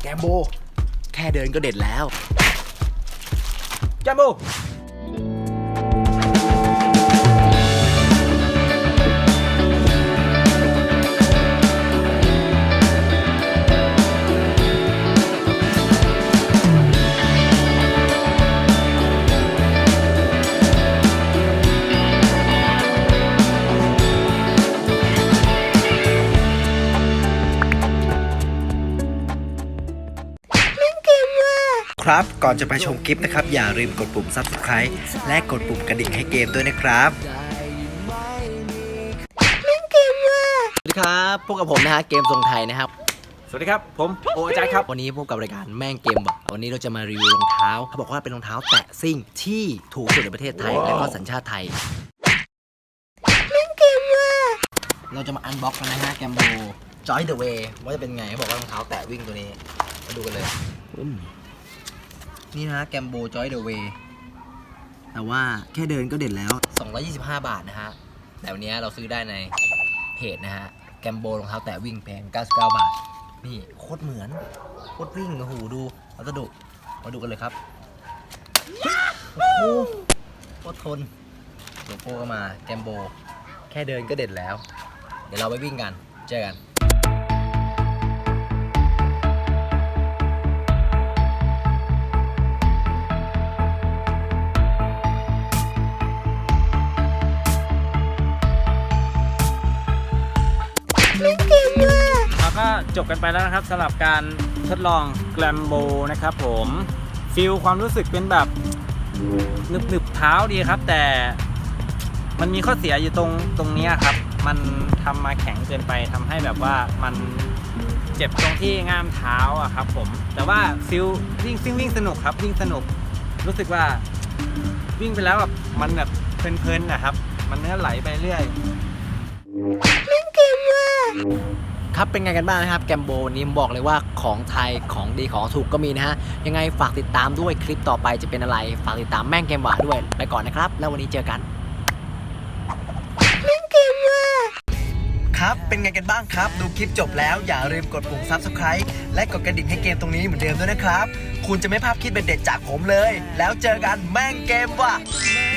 แกมโบ แค่เดินก็เด็ดแล้ว แกมโบ ครับ ก่อนจะไปชมคลิปนะครับ อย่าลืมกดปุ่ม subscribe และกดปุ่มกระดิ่งให้เกมด้วยนะครับสวัสดีครับพบกับผมนะฮะเกมทรงไทยนะครับ สวัสดีครับ ผมโออาจารย์ครับ วันนี้พบกับรายการแม่งเกมบอกวันนี้เราจะมารีวิวรองเท้า เขาบอกว่าเป็นรองเท้าแตะซิ่งที่ถูกที่สุดในประเทศไทย และก็สัญชาติไทย เราจะมาอันบ็อกกันนะฮะแกมโบจอยเดอะเวย์ว่าจะเป็นไงเขาบอกว่ารองเท้าแตะวิ่งตัวนี้ มาดูกันเลย นี่นะฮะแกมโบจอยเดอะเวย์แต่ว่าแค่เดินก็เด็ดแล้ว 225 บาทนะฮะ แต่วันนี้เราซื้อได้ในเพจนะฮะ แกมโบรองเท้าแตะวิ่งแพง 99 บาท นี่โคตรเหมือน โคตรวิ่งโอ้โหดูวัสดุมาดูกันเลยครับ โอ้โหโคตรทนโลโก้ก็มา แกมโบ แค่เดินก็เด็ดแล้ว เดี๋ยวเราไปวิ่งกัน เจอกัน แล้วก็จบกันไปแล้วนะครับสำหรับการทดลองแกลมโบนะครับผมฟิลความรู้สึกเป็นแบบหนึบหนึบๆเท้าดีครับ แต่มันมีข้อเสียอยู่ตรงตรงนี้ครับ มันทำมาแข็งเกินไปทำให้แบบว่ามันเจ็บตรงที่ง่ามเท้าอะครับ ผม แต่ว่าฟิลวิ่งซิ่งวิ่งสนุกครับ วิ่งสนุก รู้สึกว่าวิ่งไปแล้วแบบมันแบบเพลินๆนะครับ มันเนื้อไหลไปเรื่อย ครับเป็นไงกันบ้างนะครับแกมโบวันนี้ผมบอกเลยว่าของไทยของดีของถูกก็มีนะฮะยังไงฝากติดตามด้วยคลิปต่อไปจะเป็นอะไร ฝากติดตามแม่งเกมหวาด้วยไปก่อนนะครับ แล้ววันนี้เจอกันครับเป็นไงกันบ้างครับ ดูคลิปจบแล้วอย่าลืมกดปุ่ม subscribe และกดกระดิ่งให้เกมตรงนี้เหมือนเดิมด้วยนะครับ คุณจะไม่พลาดคลิปเด็ดๆจากผมเลย แล้วเจอกันแม่งเกมว่ะไม่